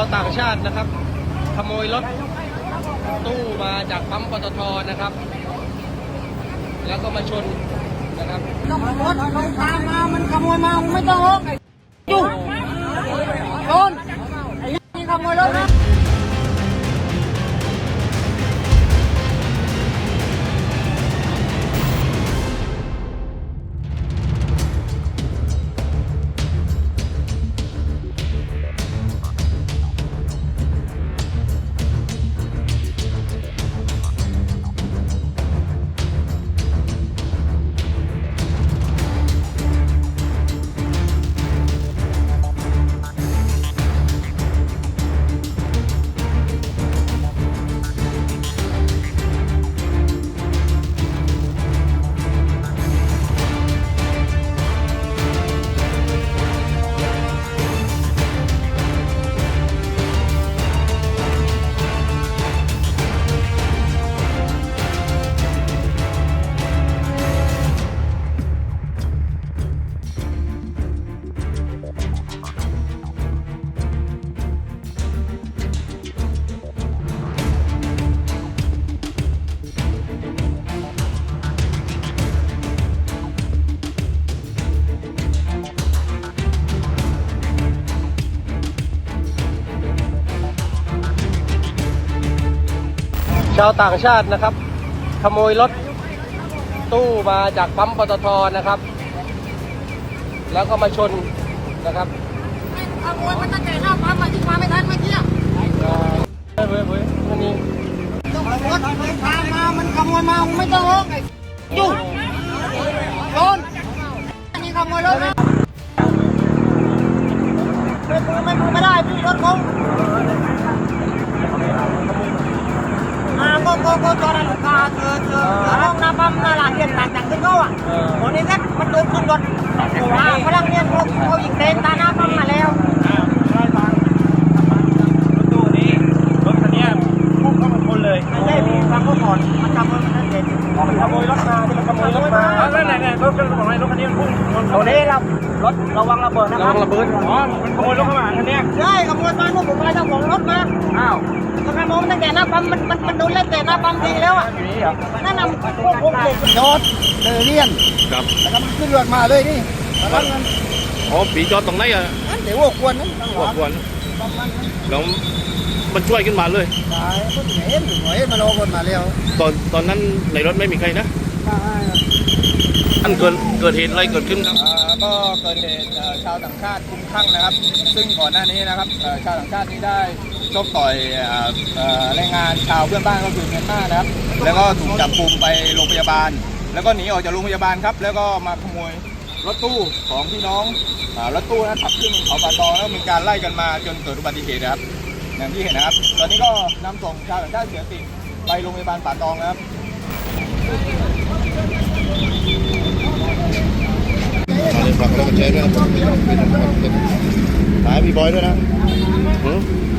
าต่างชาตินะครับ ขโมยรถตู้มาจากปั๊มปตทนะครับ แล้วก็มาชนนะครับก็มันรถลงทางมา มันขโมยมา ไม่ต้องรอกไอ้ยุ่งโดนไอ้นี่ขโมยรถ ชาวต่างชาตินะครับ ขโมยรถตู้มาจากปั๊มปตทนะครับ แล้วก็มาชนนะครับขโมยมันตั้งแต่หน้าปั๊มมาที่มาไม่ทันเมื่อกี้เอ่อเว้ยเว้ยเว้ยอันนี้ก็มันรถมันตามมา มันขโมยมามึงไม่ต้องร้องไอ้ยุ่งโดนไอ้นี่ขโมยรถนะไม่พูดไม่พูดไม่ได้พี่รถผมอ่า ก็ก็ก็จอดลูกค้าคือคือห้องน้ำปั๊มหน้าร้านเรียนต่างจากที่เขาอะเออวันนี้ก็มันเดินขึ้นรถโอ้โหพลังเนเขาเขาอีกเต้นตาหน้าปั๊มมาแล้ว ตู้นี้รถคันนี้พุ่งเข้ามาชนเลย ไม่ใช่พี่ฟังเขาก่อนมันทำมันนั่นเอง มันขโมยรถมาที่มันขโมยรถมาแล้วไหนไหนรถคันของไหนรถคันนี้มันพุ่งชนตรงนี้เรารถระวังระเบิดนะระควัรับงระเบิดอ๋อมันขโมยรถเข้ามาคันนี้ใช่ขโมยมาพวกผมอะไรเจ้าของรถมาอ้าวมันขโมยตั้งแต่หน้าปั๊มมันมันมันโดนเล่นแต่หน้าปั๊มทีแล้วอะอยู่นี่เหรอนั่นน่ะพวกพวกเด็กจอดเดินเรียนครับแล้วก็มันขึ้นรถมาเลยนี่มาตั้งนั้นอ๋อผีจอดตรงไหนอะอันเดี๋ยวว่าควรนั้นตั้งหหัลัวงควรประมาณนั้นแล้วมันช่วยขึ้นมาเลยตายคนเห็นหน่วยมาโลคนมาแล้ว ตอนตอนนั้นในรถไม่มีใครนะตาย อันเกิดเกิดเหตุอะไรเกิดขึ้นครับ ก็เกิดเหตุชาวต่างชาติคุ้มคลั่งนะครับ ซึ่งก่อนหน้านี้นะครับชาวต่างชาตินี้ได้ชกต่อยแรงงานชาวเพื่อนบ้านก็คือเมียนมานะครับ แล้วก็ถูกจับกลุมไปโรงพยาบาล แล้วก็หนีออกจากโรงพยาบาลครับ แล้วก็มาขโมยรถตู้ของพี่น้องรถตู้นะขับขึ้นเขาป่าตองแล้วมีการไล่กันมาจนเกิดอุบัติเหตุนะครับอย่างที่เห็นนะครับ ตอนนี้ก็นำส่งชาวต่างชาติเสียติไปโรงพยาบาลป่าตองนะครับ มาเลยฝากเราแชร์ด้วยถ่ายพี่บอยด้วยนะ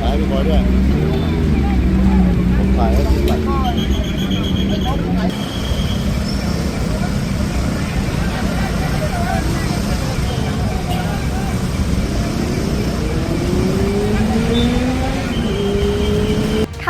ถ่ายพี่บอยด้วยผมถ่ายให้พี่บอย